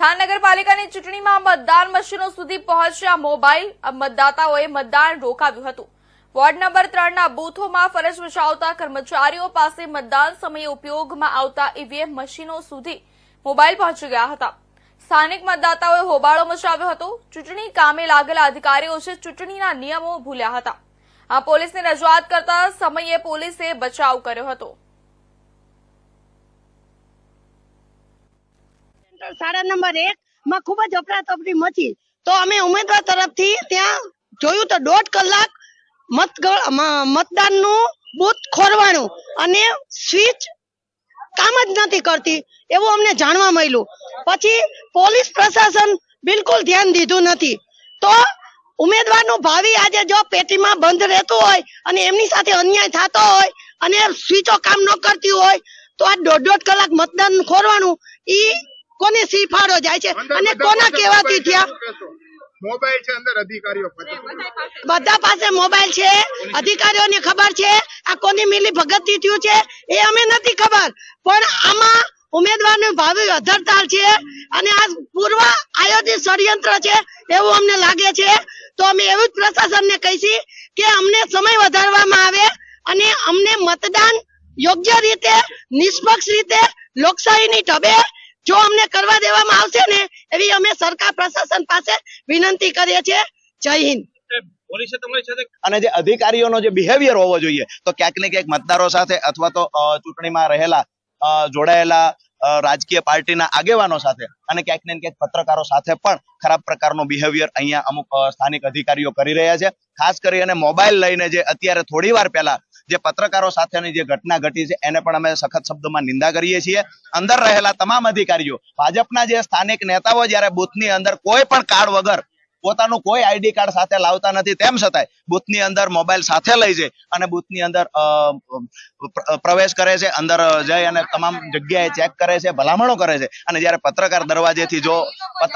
Than નગરપાલિકાની ચૂંટણીમાં મતદાન મશીનો સુધી પહોંચ્યા મોબાઈલ મતદાતાઓએ મતદાન રોકાવ્યું હતું. વોર્ડ નંબર ત્રણના બૂથોમાં ફરજ બજાવતા કર્મચારીઓ પાસે મતદાન સમયે ઉપયોગમાં આવતા ઈવીએમ મશીનો સુધી મોબાઈલ પહોંચી ગયા હતા. સ્થાનિક મતદાતાઓએ હોબાળો મચાવ્યો હતો. ચૂંટણી કામે લાગેલા અધિકારીઓ છે ચૂંટણીના નિયમો ભૂલ્યા હતા. આ પોલીસને રજૂઆત કરતા સમયે પોલીસે બચાવ કર્યો હતો. શાળા નંબર એક, માં ખૂબ જ અફરાતફરી મચી. તો અમે ઉમેદવાર તરફથી ત્યાં જોયું તો દોઢ કલાક મત મતદાનનું બૂથ ખોરવાનું અને સ્વિચ કામ જ નથી કરતી એવું અમને જાણવા મળ્યું. પછી પોલીસ પ્રશાસન બિલકુલ ધ્યાન દીધું નથી. તો ઉમેદવારનું ભાવિ આજે જો પેટીમાં બંધ રહેતું હોય અને એમની સાથે અન્યાય થતો હોય અને સ્વિચો કામ ન કરતી હોય, તો આ દોઢ દોઢ કલાક મતદાન ખોરવાનું ઈ કોને સી ફાળો જાય છે? અને કોના કેવાથી થયા મોબાઈલ છે અંદર અધિકારીઓ બધા પાસે મોબાઈલ છે અધિકારીઓને ખબર છે આ કોની મિલી ભગત થયું છે એ અમે નથી ખબર. પણ આમાં ઉમેદવારનું ભાવિ અધરતાલ છે અને આ પૂર્વ આયોજિત ષડયંત્ર છે એવું અમને લાગે છે. તો અમે એવું જ પ્રશાસનને કહીશી કે અમને સમય વધારવામાં આવે અને અમને મતદાન યોગ્ય રીતે નિષ્પક્ષ રીતે લોકશાહીની ઢબે જો અમને કરવા દેવામાં આવશે ને એવી અમે સરકાર પ્રશાસન પાસે વિનંતી કરીએ છીએ. જય હિન્દ. પોલીસે તમારી સાથે અને જે અધિકારીઓનો જે બિહેવિયર હોવો જોઈએ તો ક્યાંક ને ક્યાંક મતદારો સાથે અથવા તો ચૂંટણીમાં રહેલા જોડાયેલા રાજકીય પાર્ટીના આગેવાનો સાથે અને ક્યાંક ને ક્યાંક પત્રકારો સાથે પણ ખરાબ પ્રકારનો બિહેવિયર અહીંયા અમુક સ્થાનિક અધિકારીઓ કરી રહ્યા છે. ખાસ કરીને મોબાઈલ લઈને જે અત્યારે થોડી વાર પહેલા જે પત્રકારો સાથેની જે ઘટના ઘટી છે, એને પણ અમે સખત શબ્દોમાં નિંદા કરીએ છીએ. અંદર રહેલા તમામ અધિકારીઓ, ભાજપના જે સ્થાનિક નેતાઓ જ્યારે બુથની અંદર કોઈ પણ કાર્ડ વગર પોતાનું કોઈ આઈડી કાર્ડ સાથે લાવતા નથી, તેમ છતાંય બુથની અંદર મોબાઈલ સાથે લઈ જાય અને બુથની અંદર પ્રવેશ કરે છે, અંદર જઈ અને તમામ જગ્યાએ ચેક કરે છે, ભલામણો કરે છે. અને જ્યારે પત્રકાર દરવાજેથી જો